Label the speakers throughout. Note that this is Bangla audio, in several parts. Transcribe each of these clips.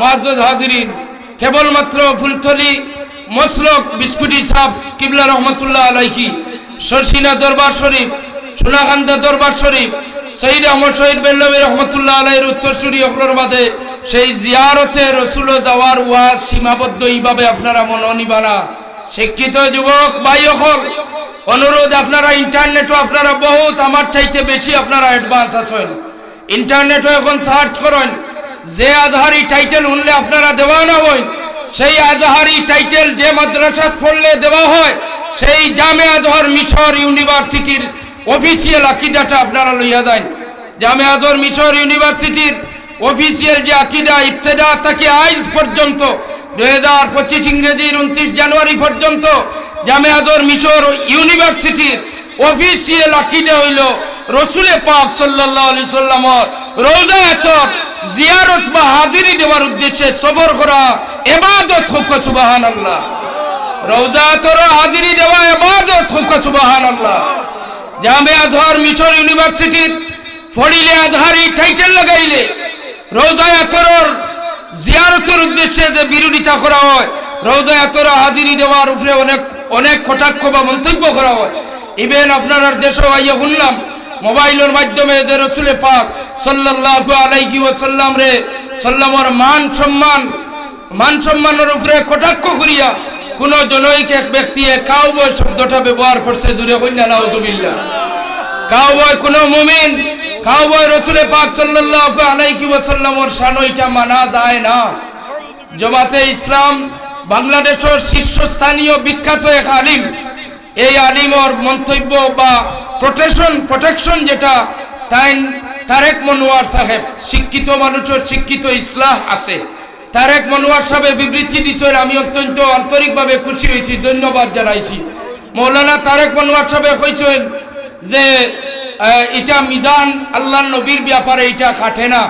Speaker 1: মহাজ হাজিরিন, কেবলমাত্র ফুলতলি মসলক, বিস্কুটি সাহ কিবলা রহমতুল্লাহ আলাইকি সরসিনা দরবার শরীফ, সোনাকান্দা দরবার শরীফ শহীদ আহমদ শহীদ বেল্লবী রহমতুল্লাহ আলাইয়ের উত্তরসূরি মাঝে সেই জিয়ারতে রসুল যাওয়ার ওয়াজ সীমাবদ্ধ এইভাবে আপনারা মনোনিবানা। শিক্ষিত যুবক, ভাই অকল অনুরোধ আপনারা, ইন্টারনেটও আপনারা বহুত, আমার চাইতে বেশি আপনারা অ্যাডভান্স আছেন। ইন্টারনেটও এখন সার্চ করেন। যে আজহারি টাইটেল উনলে আপনারা দেওয়া না হইন, সেই আজহারি টাইটেল যে মাদ্রাসাত পড়লে দেওয়া হয়, সেই জামে আজহর মিশর ইউনিভার্সিটির অফিসিয়াল আকিদাটা আপনারা লইয়া যান জামে আজহর মিশর ইউনিভার্সিটির অফিসিয়াল যে আকিদা ইফতেদা তাকে আইজ পর্যন্ত, দুই হাজার পঁচিশ ইংরেজির উনত্রিশ জানুয়ারি পর্যন্ত জামে আজহর মিশর ইউনিভার্সিটির অফিসিয়াল আকিদা হইল রসুলে পাক সাল্লাল্লাহু আলাইহি সাল্লামর রোজা এতর জিয়ারত বা হাজিরি দেওয়ার উদ্দেশ্যে সফর করা, এবাদত হোক সুবহানাল্লাহ। রোজা এতর হাজিরি দেওয়া, এবাদত হোক সুবহানাল্লাহ। জামে আজহার, মিশর ইউনিভার্সিটির ফড়িলে আজহারি টাইটেল লাগাইলে রোজা এতরর জিয়ারতের উদ্দেশ্যে যে বিরোধিতা করা হয় রোজা এতর হাজিরি দেওয়ার উপরে অনেক অনেক কটাক্ষ বা মন্তব্য করা হয়। ইভেন আপনার দেশে আইয়া শুনলাম, মোবাইলের মাধ্যমে যে রসুলে পাক সাল্লাল্লাহু আলাইহি ওয়াসাল্লাম রে, সাল্লামর মান সম্মান, মান সম্মানের উপরে কটাক্ষ করিয়া কোন জনৈক এক ব্যক্তি কাউবয় শব্দটা ব্যবহার করছে জুড়ে কন্যা নাউজুবিল্লাহ। কাউবয় কোন মুমিন, কাউবয় রসুলে পাক সাল্লাল্লাহু আলাইহি ওয়াসাল্লামর শানইটা মানা যায় না। জামাতে ইসলাম, বাংলাদেশের শীর্ষস্থানীয় বিখ্যাত এক আলিম, এই আলিমর মন্তব্য বা প্রোটেকশন প্রোটেকশন যেটা তাই তারেক মনোয়ার সাহেব, শিক্ষিত মানুষের শিক্ষিত ইসলাহ আছে। তারেক মনোয়ার সাহেব বিবৃতি দিছেন আমি অত্যন্ত আন্তরিকভাবে খুশি হয়েছি, ধন্যবাদ জানাইছি। মৌলানা তারেক মনোয়ার সাহেব কইছেন যে এটা মিজান আল্লাহ নবীর ব্যাপারে এটা খাটে না।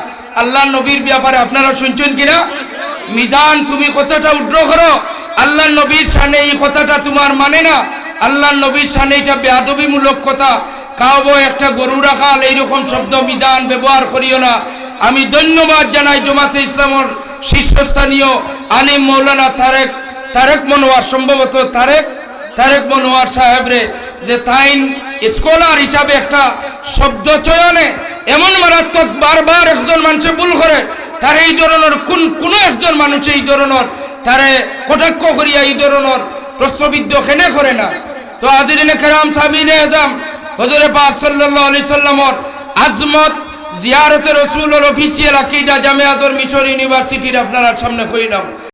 Speaker 1: আল্লাহ নবীর ব্যাপারে আপনারা শুনছেন কিনা? মিজান, তুমি কথাটা উড্র করো। আল্লাহ নবীর সামনে এই কথাটা তোমার মানে না। আল্লাহ নবীর সামনে এটা বেয়াদবিমূলক কথা। কাউবো একটা গরু রাখাল, এইরকম শব্দ মিজান ব্যবহার করিও না। আমি ধন্যবাদ জানাই জমাতে ইসলামর শীর্ষস্থানীয় আলিম মৌলানা তারেক তারেক মনোয়ার, সম্ভবত তারেক তারেক মনোয়ার সাহেবরে, যে তাইন স্কলার হিসাবে একটা শব্দ চয়নে এমন মারাত্মক বারবার একজন মানুষে ভুল করে, তার এই ধরনের কোন কোন একজন মানুষ এই ধরনের, তারে কটাক্ষ করিয়া এই ধরনের প্রশ্নবিদ্ধ খেনে করে না। তো আজিরিনে কেরাম সাবিনে আজম হজরে পাক আলাইহি সাল্লামর আজমত জিয়ারতের রসুল অফিসিয়াল আকিদা জামিয়াতর মিশর ইউনিভার্সিটির আপনারা সামনে কইলাম